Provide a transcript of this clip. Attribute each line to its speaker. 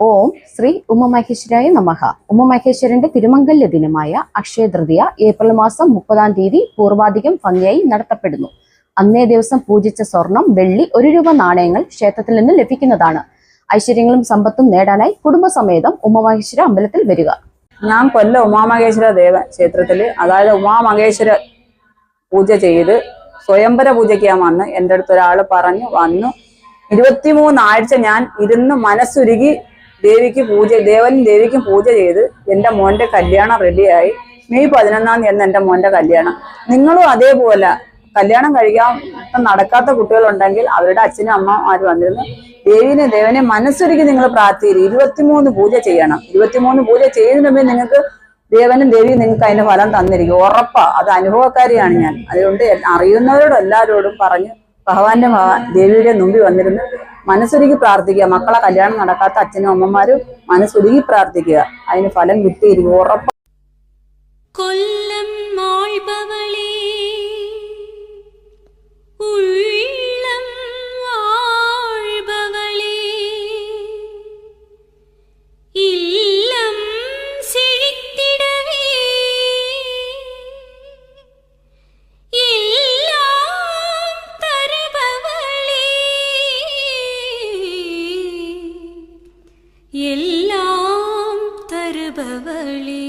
Speaker 1: ഓം ശ്രീ ഉമ്മമഹേശ്വരായ നമഹ ഉമ്മമഹേശ്വരന്റെ തിരുമംഗല്യ ദിനമായ അക്ഷയ തൃതീയ ഏപ്രിൽ മാസം മുപ്പതാം തീയതി പൂർവാധികം ഭംഗിയായി നടത്തപ്പെടുന്നു. അന്നേ ദിവസം പൂജിച്ച സ്വർണം വെള്ളി ഒരു രൂപ നാണയങ്ങൾ ക്ഷേത്രത്തിൽ നിന്ന് ലഭിക്കുന്നതാണ്. ഐശ്വര്യങ്ങളും സമ്പത്തും നേടാനായി കുടുംബസമേതം ഉമ്മമഹേശ്വര അമ്പലത്തിൽ വരിക.
Speaker 2: ഞാൻ കൊല്ല ഉമാമഹേശ്വര ദേവ ക്ഷേത്രത്തിൽ അതായത് ഉമാമഹേശ്വര പൂജ ചെയ്ത് സ്വയംവര പൂജയ്ക്ക് ഞാൻ വന്ന് എന്റെ അടുത്ത് ഒരാൾ പറഞ്ഞു വന്നു. ഇരുപത്തിമൂന്നാഴ്ച ഞാൻ ഇരുന്ന് മനസ്സുരുകി ദേവിക്ക് പൂജ ദേവനും ദേവിക്കും പൂജ ചെയ്ത് എന്റെ മോന്റെ കല്യാണം റെഡിയായി മെയ് പതിനൊന്നാം തീയതി എന്റെ മോന്റെ കല്യാണം. നിങ്ങളും അതേപോലെ കല്യാണം കഴിക്കാൻ നടക്കാത്ത കുട്ടികളുണ്ടെങ്കിൽ അവരുടെ അച്ഛനും അമ്മമാരും വന്നിരുന്നു? ദേവിനെ ദേവനെ മനസ്സൊരുക്കി നിങ്ങൾ പ്രാർത്ഥിക്കും ഇരുപത്തിമൂന്ന് പൂജ ചെയ്യണം. ഇരുപത്തിമൂന്ന് പൂജ ചെയ്യുന്നതിന് മുമ്പേ നിങ്ങൾക്ക് ദേവനും ദേവിയും നിങ്ങൾക്ക് അതിന്റെ ഫലം തന്നിരിക്കും. ഉറപ്പാ. അത് അനുഭവക്കാരിയാണ് ഞാൻ. അതുകൊണ്ട് അറിയുന്നവരോടും എല്ലാവരോടും പറഞ്ഞ് ഭഗവാന്റെ ദേവിയുടെ മുമ്പിൽ വന്നിരുന്ന് മനസ്സൊരുക്കി പ്രാർത്ഥിക്കുക. മക്കളെ കല്യാണം നടക്കാത്ത അച്ഛനും അമ്മമാരും മനസ്സൊരുക്കി പ്രാർത്ഥിക്കുക. അതിന് ഫലം കിട്ടിയിരിക്കും ഉറപ്പാ
Speaker 3: பவளி